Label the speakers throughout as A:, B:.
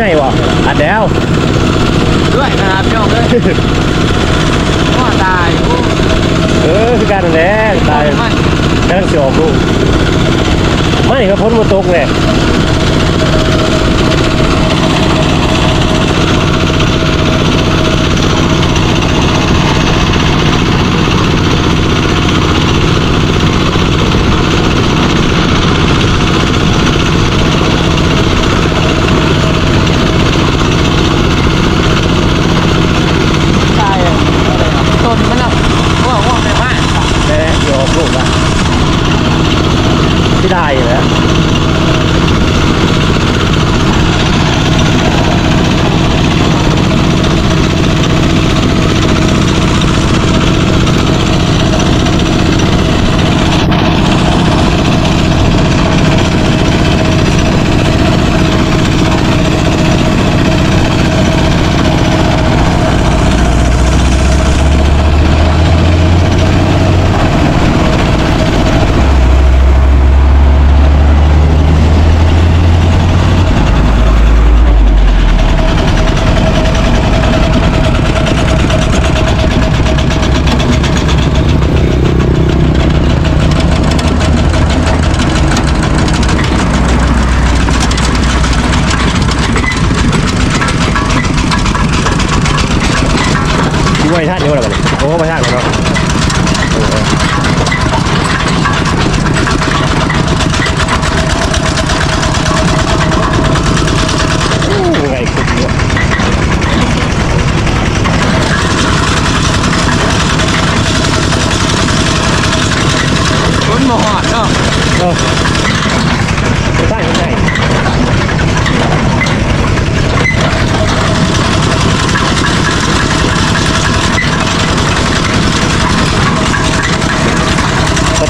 A: ใหญ่บ่อัดแล้ว
B: ด้วยนะครับพี่น้องเลยก็ตายโอ้
A: เออคือการนั่นแหละตาย
B: ไม่
A: กำลังสิออกลูกไม่ครับพ้นมาตกเลย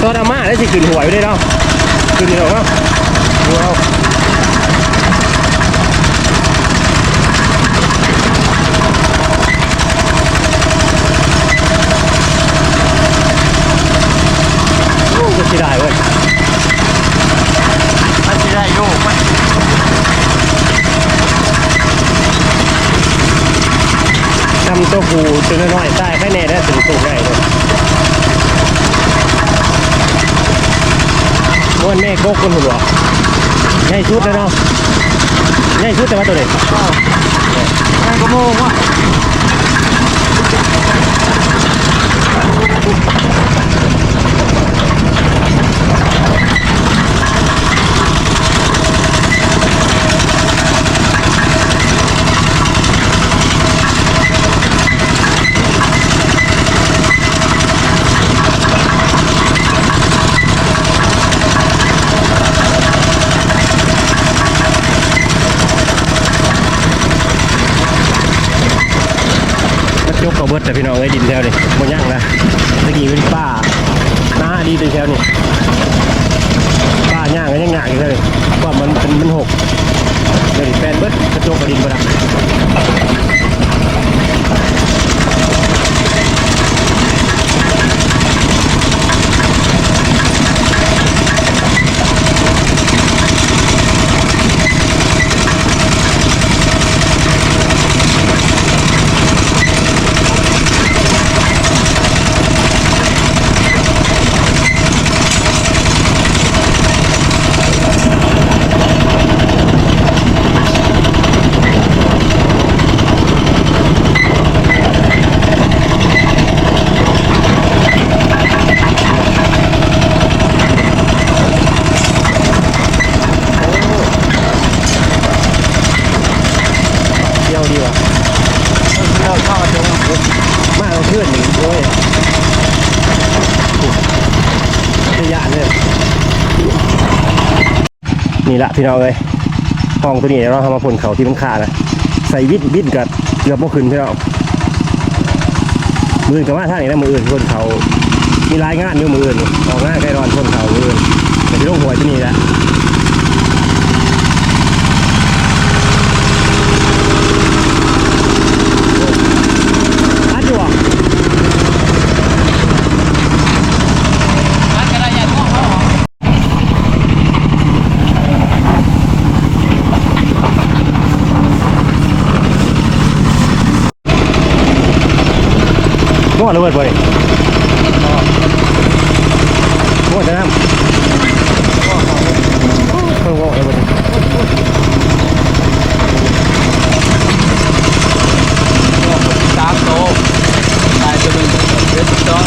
B: ต่ตัว
A: ดา
B: ม่า
A: ได้สิขึ้นหวยไปได้เนาะขึ้นเดียวเนาะดูเอาโอ้ก็สิได้เว้ย
B: มันจะได้โยกไหม
A: ทำตัวผูตัวน้อยๆใต้แค่แน่ได้ถึงสูงได้เลย ม้วนแม่กกคนหัวใหญ่ชุดเลยเนาะใหญ่ชุดแต่ว่าตัวเด็ก
B: แม่ก็โม่ว่ะ
A: ก็เบิดแต่พี่น้องไอ้ดินแถวนี่บนย่างนะตะกี้เป็นป้าหน้าดีเป็นแถวนี่ป้าย่างก็ยังย่างอยู่เลยว่ามันเป็นมันหกเลยแปนเบิดกระโจกกระดินบ่ได้เที่ยวดีว่ะ
B: เราเข้ามาตรง
A: มากเอาเพื่อนหนึ่งโอ้ยจะยานเลย นี่ละพี่น้องเลยห้องตัวนี้เราทำมาผลเขาที่มันขาดนะใส่วิดวิดกับเกือบเมื่อคืนพี่น้องมืออนกับว่าท่างนี้นะมืออื่นคนเขามีรายงานอยู่มืออื่นออกงานใกล้รอนคนเขามืออื่นแต่ที่โรงหวยที่นี่แหละ งวดระเบิดบ่นี่งวดจะน้ำเพิ่งงวดระเบิด
B: สามโตตายตัวหนึ่งเดือดสอง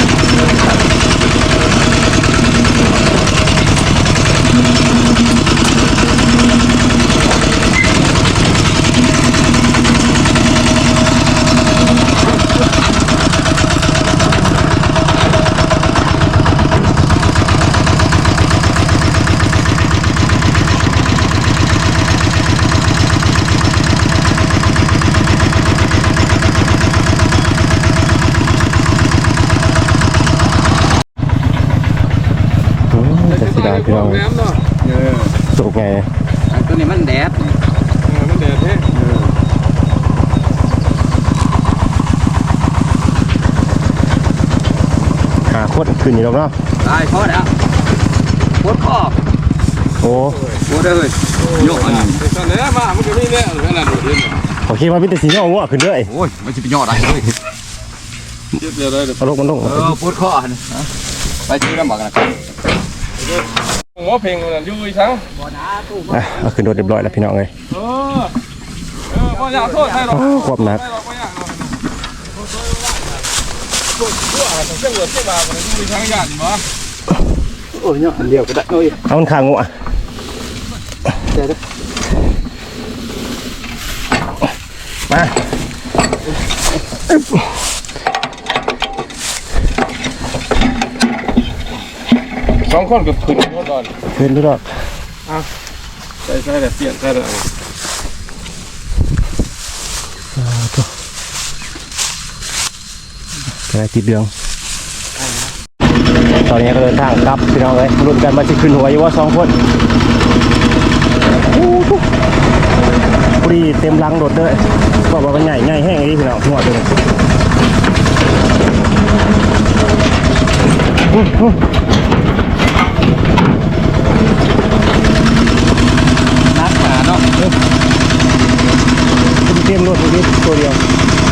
A: อืมจะสีดาพี่น้อง
C: น้ำ เนาะเออ
A: สุกไง
B: ตัวนี้มันแดด
C: เออมันแดดเนี่ย
A: หาโคตรขึ้นอยู่แล้วเนาะ
B: ตายพอแล้วปวดคอ
A: โอ้
B: ปวดเลยโยกอันนี้
C: แต่ตอนนี้มามันก็มีเนี่ยขนาดโดดเด่น
A: โอเคว่ามีแต่สีน้องวัวขึ้นด้วย
B: โอ้ยมันจะไปยอดอะไรเลย
C: เจ็บเดียวได้เดี๋ยว
A: เอาลงมันลง
B: เออปวดคอนะไปซื้อน้ำบอกกันนะครับ
C: หมอเพลงมันอยู่อีทั้ง
A: อะเอาขึ้นรถเรียบร้อยแล้วพี่น้องเลย
C: เออเออพ่ออยากโทษใครหรอก
A: ควบหนัก
C: ใครหรอกพ่ออยากหรอกโทษเพื่ออะไรเส้นเหลือเส้นบามันอยู่อีทั้งญาติมั้ง
B: โอ้ยเนี่ยอันเดียวก็ได้โอ้ย
A: เอามันคางงัว
B: เดี๋ยว
A: มา
C: องคนกับขึ้นรถดอน
A: ขึ้นด้วยดอก
C: ใช่ใช่แต่เปลี่ยนใช่แต่
A: กระไรติดเดืองตอนนี้ก็เดินทางครับพี่น้องเลยรุ่นกันมาสิขึ้นหัวอยู่ว่าสองคนอู้ทุกพอดีเต็มลังรถเลยบอกว่ามันใหญ่ใหญ่แห้งอย่างนี้พี่น้องหัวเลย
B: นักหนาเนาะ
A: เต็มร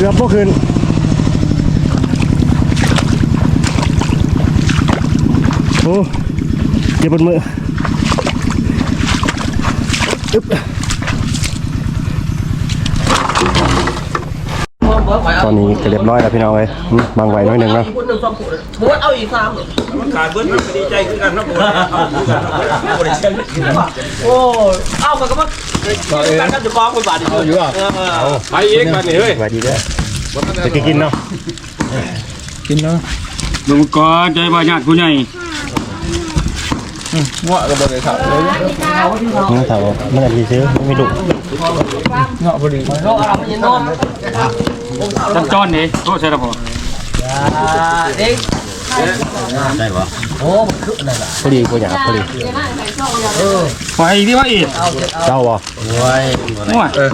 A: เกือบพวกคืนโอ้เจ็บบนมืออึ๊บ อนนี้ก็เรียบร้อยแล้วพี่น้องเลยอืมบางไหวน้อยหนึ่งนะ
D: ขาดเบิ้ลมันก็ดีใจขึ้นกันนะผมบริเชียง
B: โอ้เอามันก็มาการกันจะกองคนบาดอยู่อะ
C: ไปเองกันนี่เฮ้ย
A: สวัสดีเด้อจะกินเนาะกินเนาะ
D: ลุงก็ใจว่าญาติผู้ใหญ่
B: งัวก็บ่ได้ครับเลย
A: น้องสาวมันอาจจะซื้อไม่ดุ
B: เนาะพอดี โลเอาไปนอน
D: จับจอนนี่โทษใช่หรือเปล่า
B: เด็ก
A: พอดีกูอยากพอดี
D: ไปที่ว่าอีก
A: เจ้าบ่
D: โอ้ย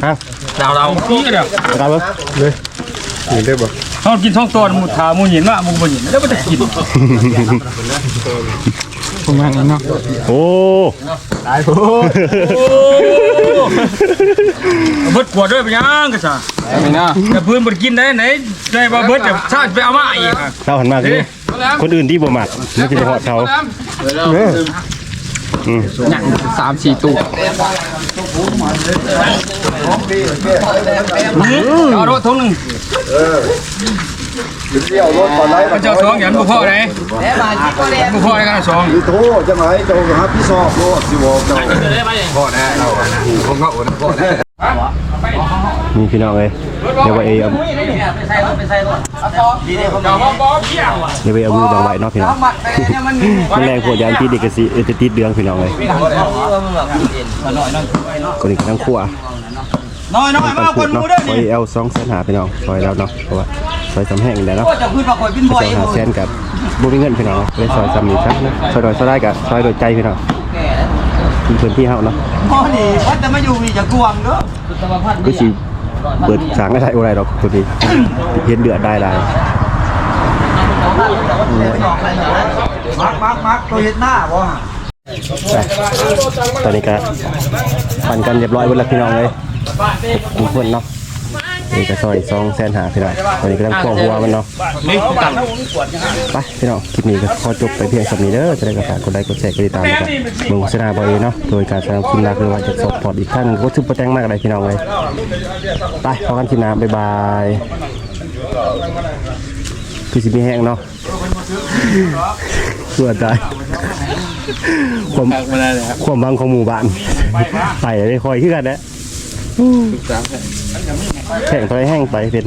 A: ฮะ
D: ดาวเราพี่เดียว
A: กลับเลย
C: นี่ได้บ่
D: เขากินท้องตัวมุดขามูหินว่ามูบหินแล้วมันจะกิน
A: โอ้
D: เบิดขวดด้วยไปยังกันซะ
C: ไม่น่า
D: แต่พื้นบดกินได้ไหนได้ว่าเบิดจะชาติไปเอามาอีก
A: เจ้าหันมาคือคนอื่นที่บ่มักมันจะไปหอดเขาอืม
B: สามสี่ตู้
D: เอารถทงหนึ่ง เจ้าสองอย่างบุพ่อไหน
B: แล้วมาที่ก็แล้ว
D: บุพ่อไหนกันสอง
E: โทษจังไรเจ้าครับพี่สอบโลดสิบอกเจ้า
A: นี่พี่น้องเลยเดี๋ยวว่าเอเอา
B: ไปใส่รถไปใส่รถ
C: ดีเลยผมเอาบอเพี้ยว่ะ
A: เดี๋ยวไปเอามือบังไว้เนาะพี่น้อง
B: หมัดไปเนี่ยมันมี
A: มันแรงพวกยานที่เด็กกระสีเออจะติดเดืองพี่น้องเลย
B: มันแบบเด่นหน่อยหน่อย
A: คนนี้ก็ทั้งขั้ว
B: น้อยน้อย
A: ต้
B: มา
A: อง
B: ค
A: พู
B: น
A: ด
B: มู
A: เนาะ
B: ด้วย
A: ซอยเอลสองแสนหาพี่น้องซอยแล้วเนาะเพราะว่าซอยสำแห้งแล้วเนาะ
B: ก็จะพูดมาคอยบิน
A: ซ
B: บ่
A: อ
B: อยย
A: หาแสนกับบุมีเงินพี่น้องเลยซอยสำนีซะนะซอยโดยซอยได้กับซอยโดยใจพี่น้อง
B: แก่
A: มีพื้นที่เฮาเนาะ
B: พ่อนี่ว่าจะมาอยู่มีจะกวงเด้อสมพันธ์
A: ก็สิเปิดสางได้อะไรหรอกคนนี้เห็นเดือดได้หลาย
B: มักมักมักตัวเห็ดหน้าบ่
A: ไปตอนนี้ก็ปั่นกันเรียบร้อยหมดแล้วพี่น้องเลย ทุกคนเนาะนี่ก็ซอยสองแสนหาพี่น้องตอนนี้ก็ตั้งควงหัวมันเนาะ
C: นี่ตัง
A: ไปพี่น้องคลิปนี้ก็ขอจบไปเพียงสำนี้เด้อจะได้กระฝากกดไลค์กดแชร์กดติดตามกันมึงสนาบอยเนาะโดยการสนับสนุนหลักคือว่าจะสดพอร์ตอีกท่านก็ชุบโปรแตงมากเลยพี่น้องเลยไปพอกันคลิปหน้าบ๊ายบายคือสิมีแห้งเนาะส่วนใจความ
C: มาได้ครับ
A: ความบังของหมู่บ้านไปเลยคอยขึ้นกันนะ แข่งไปแห้งไปเป็น